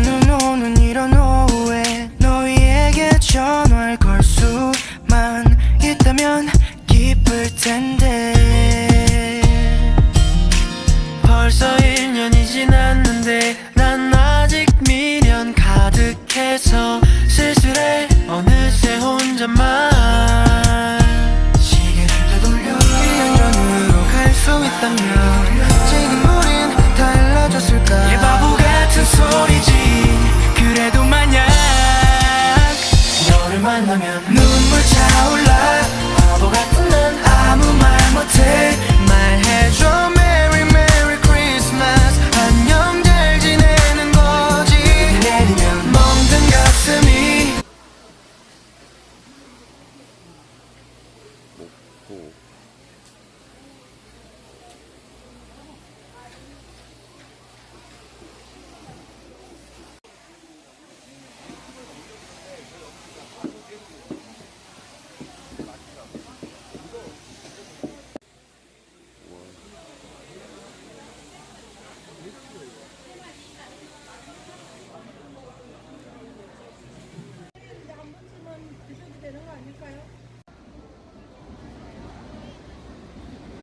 눈 오는 이런 오후에 너희에게 전화할 걸 수만 있다면 기쁠 텐데. 벌써 1년이 지났는데 난 아직 미련 가득해서 슬슬해. 어느새 혼자만 시계를 되돌려. 1년 전으로 갈 수 있다면 만나면 눈물 차올라. 바보 같은 난 아무 말 못해. 말해줘 Merry Merry Christmas. 안녕 잘 지내는 거지. 내리면 멍든 가슴이. 먹고